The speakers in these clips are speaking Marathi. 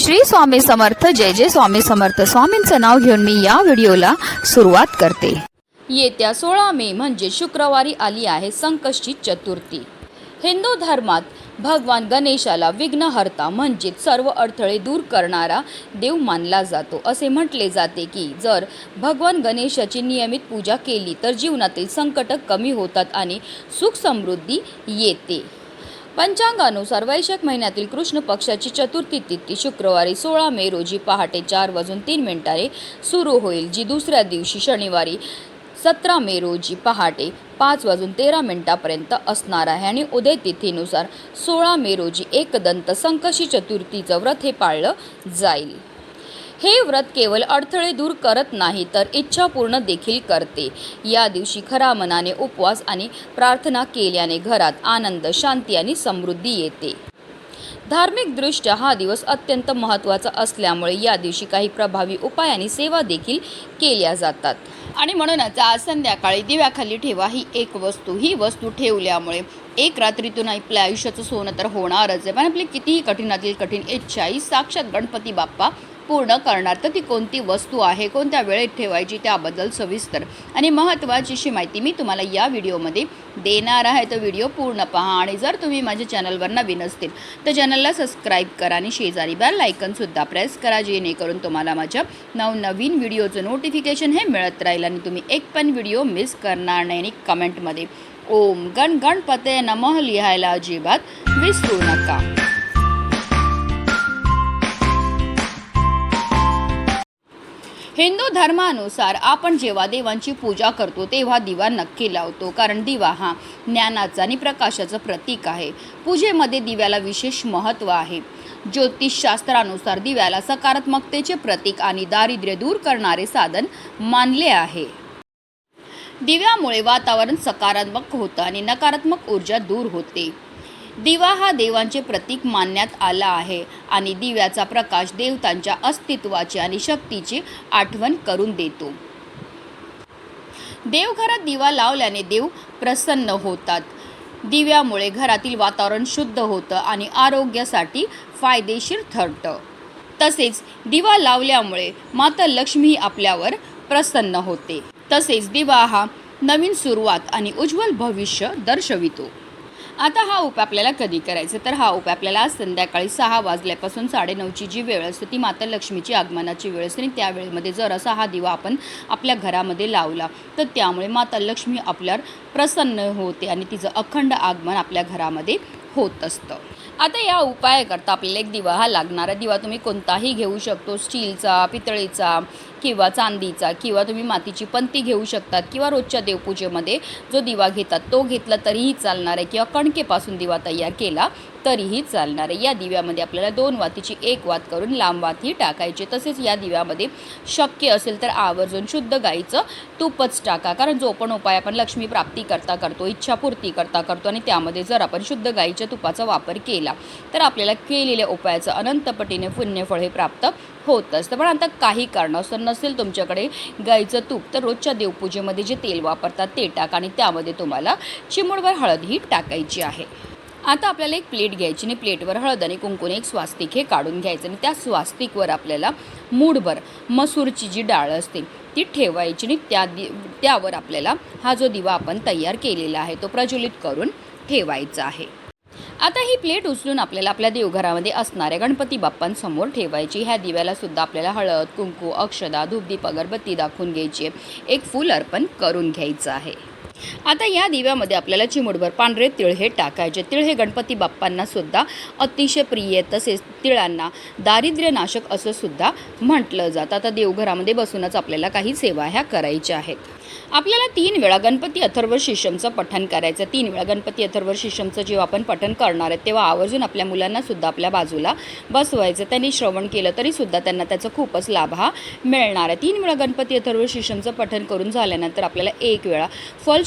श्री स्वामी समर्थ जय जय स्वामी समर्थ. स्वामींचं नाव घेऊन मी या व्हिडिओला सुरुवात करते. येत्या सोळा मे म्हणजे शुक्रवारी आली आहे संकष्टी चतुर्थी. हिंदू धर्मात भगवान गणेशाला विघ्नहर्ता म्हणजेच सर्व अडथळे दूर करणारा देव मानला जातो. असे म्हटले जाते की जर भगवान गणेशाची नियमित पूजा केली तर जीवनातील संकट कमी होतात आणि सुख समृद्धी येते. पंचांगानुसार वैशाख महिन्यातील कृष्ण पक्षाची चतुर्थी तिथी शुक्रवारी सोळा मे रोजी पहाटे चार वाजून तीन मिनिटाने सुरू होईल जी दुसऱ्या दिवशी शनिवारी सतरा मे रोजी पहाटे पाच वाजून तेरा मिनिटापर्यंत असणार आहे. आणि उदय तिथीनुसार सोळा मे रोजी एकदंत संकशी चतुर्थीचं व्रत हे पाळलं जाईल. हे व्रत केवळ अडथळे दूर करत नाही तर इच्छा पूर्ण देखील करते. या दिवशी खरा मनाने उपवास आणि प्रार्थना केल्याने घरात आनंद शांती आणि समृद्धी येते. धार्मिकदृष्ट्या हा दिवस अत्यंत महत्त्वाचा असल्यामुळे या दिवशी काही प्रभावी उपाय आणि सेवा देखील केल्या जातात. आणि म्हणूनच आज संध्याकाळी दिव्याखाली ठेवा ही एक वस्तू. ही वस्तू ठेवल्यामुळे एक रात्रीतून आपल्या आयुष्याचं सोनं तर होणारच आहे. पण आपली कितीही कठीणातील कठीण इच्छा ही साक्षात गणपती बाप्पा पूर्ण करणार. तर ती कोणती वस्तू आहे कोणत्या वेळेत ठेवायची त्याबद्दल सविस्तर आणि महत्त्वाची अशी माहिती मी तुम्हाला या व्हिडिओमध्ये देणार आहे. तर व्हिडिओ पूर्ण पहा आणि जर तुम्ही माझ्या चॅनलवर नवीन असतील तर चॅनलला सबस्क्राईब करा आणि शेजारी बेल आयकनसुद्धा प्रेस करा जेणेकरून तुम्हाला माझ्या नवनवीन व्हिडिओचं नोटिफिकेशन हे मिळत राहील आणि तुम्ही एक पण व्हिडिओ मिस करणार नाही आणि कमेंटमध्ये ओम गण गणपते नमः लिहायला अजिबात विसरू नका. हिंदू धर्मानुसार आपण जेव्हा देवांची पूजा करतो तेव्हा दिवा नक्की लावतो. कारण दिवा हा ज्ञानाचा आणि प्रकाशाचं प्रतीक आहे. पूजेमध्ये दिव्याला विशेष महत्त्व आहे. ज्योतिषशास्त्रानुसार दिव्याला सकारात्मकतेचे प्रतीक आणि दारिद्र्य दूर करणारे साधन मानले आहे. दिव्यामुळे वातावरण सकारात्मक होतं आणि नकारात्मक ऊर्जा दूर होते. दिवा हा देवांचे प्रतीक मानण्यात आला आहे आणि दिव्याचा प्रकाश देवतांच्या अस्तित्वाची आणि शक्तीची आठवण करून देतो. देवघरात दिवा लावल्याने देव प्रसन्न होतात. दिव्यामुळे घरातील वातावरण शुद्ध होतं आणि आरोग्यासाठी फायदेशीर ठरतं. तसेच दिवा लावल्यामुळे माता लक्ष्मी आपल्यावर प्रसन्न होते. तसेच दिवा हा नवीन सुरुवात आणि उज्ज्वल भविष्य दर्शवितो. आता हा उपाय आपल्याला कधी करायचा? तर हा उपाय आपल्याला आज संध्याकाळी सहा वाजल्यापासून साडेनऊची जी वेळ असते ती माता लक्ष्मीची आगमनाची वेळ असते. आणि त्या वेळेमध्ये जर असा हा दिवा आपण आपल्या घरामध्ये लावला. तर त्यामुळे माता लक्ष्मी आपल्यावर प्रसन्न होते आणि तिचं अखंड आगमन आपल्या घरामध्ये होत असतं. आता या उपायाकरता आपल्याला एक दिवा हा लागणारा दिवा तुम्ही कोणताही घेऊ शकतो स्टीलचा पितळीचा किंवा चांदीचा किंवा तुम्ही मातीची पंती घेऊ शकतात किंवा रोजच्या देवपूजेमध्ये जो दिवा घेतात तो घेतला तरीही चालणार आहे किंवा कणकेपासून दिवा तयार केला तरीही चालणार आहे. या दिव्यामध्ये आपल्याला दोन वातीची एक वात करून लांब वाती टाकायची. तसेच या दिव्यामध्ये शक्य असेल तर आवर्जून शुद्ध गाईचं तूपच टाका. कारण जो पण उपाय आपण लक्ष्मी प्राप्ती करता करतो इच्छापूर्ती करता करतो आणि त्यामध्ये जर आपण शुद्ध गाईच्या तुपाचा वापर केला तर आपल्याला केलेल्या उपायाचं अनंतपटीने पुण्यफळ हे प्राप्त होत असतं. पण आता काही कारणास्तव नसेल तुमच्याकडे गाईचं तूप तर रोजच्या देवपूजेमध्ये जे तेल वापरतात ते टाका आणि त्यामध्ये तुम्हाला चिमुडभर हळद ही टाकायची आहे. आता आपल्याला एक प्लेट घ्यायची आणि प्लेटवर हळद आणि कुंकून एक स्वास्तिक हे काढून घ्यायचं आणि त्या स्वास्तिकवर आपल्याला मूडभर मसूरची जी डाळ असते ती ठेवायची आणि त्या दि त्यावर आपल्याला हा जो दिवा आपण तयार केलेला आहे तो प्रज्वलित करून ठेवायचा आहे. आता ही प्लेट उचलून आपल्याला आपल्या देवघरामध्ये असणाऱ्या गणपती बाप्पांसमोर ठेवायची ह्या दिव्याला सुद्धा आपल्याला हळद कुंकू अक्षदा धूपदीप अगरबत्ती दाखवून घ्यायची एक फूल अर्पण करून घ्यायचं आहे. आता या दिव्यामध्ये आपल्याला चिमुडभर पांढरे तिळ हे टाकायचे. तिळ हे गणपती बाप्पांना सुद्धा अतिशय प्रिय तसेच तिळांना दारिद्र्यनाशक असं सुद्धा म्हटलं जातं. आता देवघरामध्ये बसूनच आपल्याला काही सेवा ह्या करायच्या आहेत. आपल्याला तीन वेळा गणपती अथर्व शिशमचं पठण करायचं. तीन वेळा गणपती अथर्व शिशमचं जेव्हा आपण पठण करणार आहे तेव्हा आवर्जून आपल्या मुलांना सुद्धा आपल्या बाजूला बसवायचं. त्यांनी श्रवण केलं तरी सुद्धा त्यांना त्याचा खूपच लाभ हा मिळणार आहे. तीन वेळा गणपती अथर्व शिशमचं पठण करून झाल्यानंतर आपल्याला एक वेळा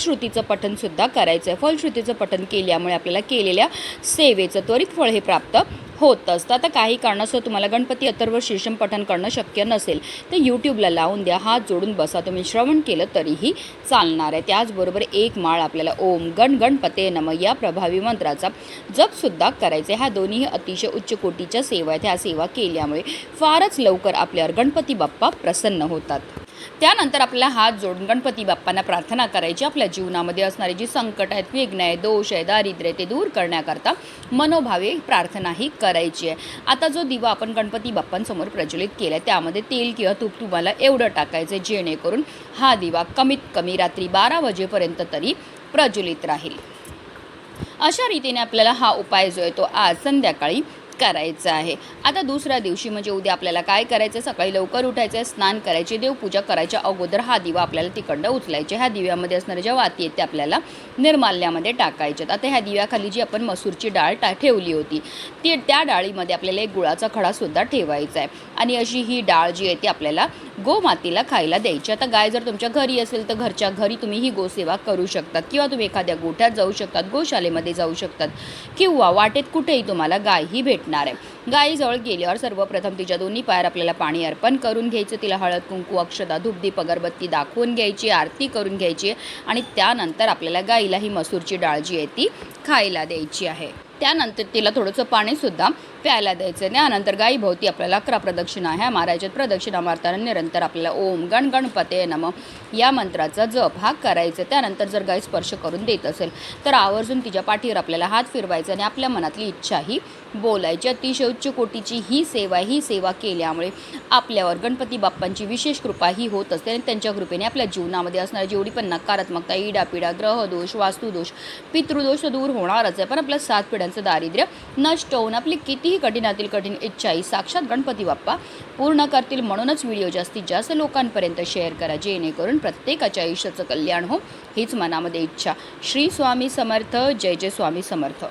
फलश्रुतीचं पठनसुद्धा करायचं आहे फलश्रुतीचं पठन केल्यामुळे आपल्याला केलेल्या सेवेचं त्वरित फळ हे प्राप्त होत असतं. आता काही कारणास्तव तुम्हाला गणपती अथर्व शीर्षम पठन करणं शक्य नसेल तर यूट्यूबला लावून द्या. हात जोडून बसा. तुम्ही श्रवण केलं तरीही चालणार आहे. त्याचबरोबर एक माळ आपल्याला ओम गण गणपते नम या प्रभावी मंत्राचा जपसुद्धा करायचा ह्या दोन्ही अतिशय उच्च कोटीच्या सेवा आहेत. ह्या सेवा केल्यामुळे फारच लवकर आपल्यावर गणपती बाप्पा प्रसन्न होतात. त्यानंतर आपल्याला हात जोडून गणपती बाप्पांना प्रार्थना करायची. आपल्या जीवनामध्ये असणारी जी संकट आहेत विघ्न आहे दोष आहे दारिद्र्य ते दूर करण्याकरता मनोभावे प्रार्थनाही करायची आहे. आता जो दिवा आपण गणपती बाप्पांसमोर प्रज्वलित केला आहे त्यामध्ये तेल किंवा तूप तुम्हाला एवढं टाकायचं आहे जेणेकरून हा दिवा कमीत कमी रात्री बारा वाजेपर्यंत तरी प्रज्वलित राहील. अशा रीतीने आपल्याला हा उपाय जो आहे तो आज संध्याकाळी करायचा आहे. आता दुसऱ्या दिवशी म्हणजे उद्या आपल्याला काय करायचं सकाळी लवकर उठायचं आहे स्नान करायचे देवपूजा करायच्या अगोदर हा दिवा आपल्याला तिकडं उचलायचे. ह्या दिव्यामध्ये असणाऱ्या ज्या वाती आहेत त्या आपल्याला निर्माल्यामध्ये टाकायच्यात आता ह्या दिव्याखाली जी आपण मसूरची डाळ टा ठेवली होती ती त्या डाळीमध्ये आपल्याला एक गुळाचा खडासुद्धा ठेवायचा आहे आणि अशी ही डाळ जी आहे ती आपल्याला गोमातीला खायला द्यायची. आता गाय जर तुमच्या घरी असेल तर घरच्या घरी तुम्ही ही गोसेवा करू शकतात. किंवा तुम्ही एखाद्या गोठ्यात जाऊ शकतात गोशालेमध्ये जाऊ शकतात. किंवा वाटेत कुठेही तुम्हाला गाय ही भेटणार आहे. गायीजवळ गेल्यावर सर्वप्रथम तिच्या दोन्ही पायावर आपल्याला पाणी अर्पण करून घ्यायचं. तिला हळद कुंकू अक्षता धूपदीप अगरबत्ती दाखवून घ्यायची आरती करून घ्यायची आणि त्यानंतर आपल्याला गाईला ही मसूरची डाळ जी आहे ती खायला द्यायची आहे. त्यानंतर तिला थोडंसं पाणीसुद्धा प्यायला द्यायचं त्यानंतर गायीभोवती आपल्याला अकरा प्रदक्षिणा ह्या मारायच्यात प्रदक्षिणा मारताना निरंतर आपल्याला ओम गण गणपते नम या मंत्राचा जप हा करायचा. त्यानंतर जर गाय स्पर्श करून देत असेल तर आवर्जून तिच्या पाठीवर आपल्याला हात फिरवायचा आणि आपल्या मनातली इच्छाही बोलायची. अतिशय उच्च कोटीची ही सेवा ही सेवा केल्यामुळे आपल्यावर गणपती बाप्पांची विशेष कृपा ही होत असते आणि त्यांच्या कृपेने आपल्या जीवनामध्ये असणारी जेवढी पण नकारात्मकता इडापिडा ग्रहदोष वास्तुदोष पितृदोष दूर होणारच आहे. पण आपल्या सात पिढ्यांचा दारिद्र्य नष्ट होऊन आपली कितीही कठीणातील कठीण इच्छाही साक्षात गणपती बाप्पा पूर्ण करतील म्हणूनच व्हिडिओ जास्तीत जास्त लोकांपर्यंत शेअर करा जेणेकरून प्रत्येकाच्या आयुष्याचं कल्याण हो हीच मनामध्ये इच्छा. श्री स्वामी समर्थ जय जय स्वामी समर्थ.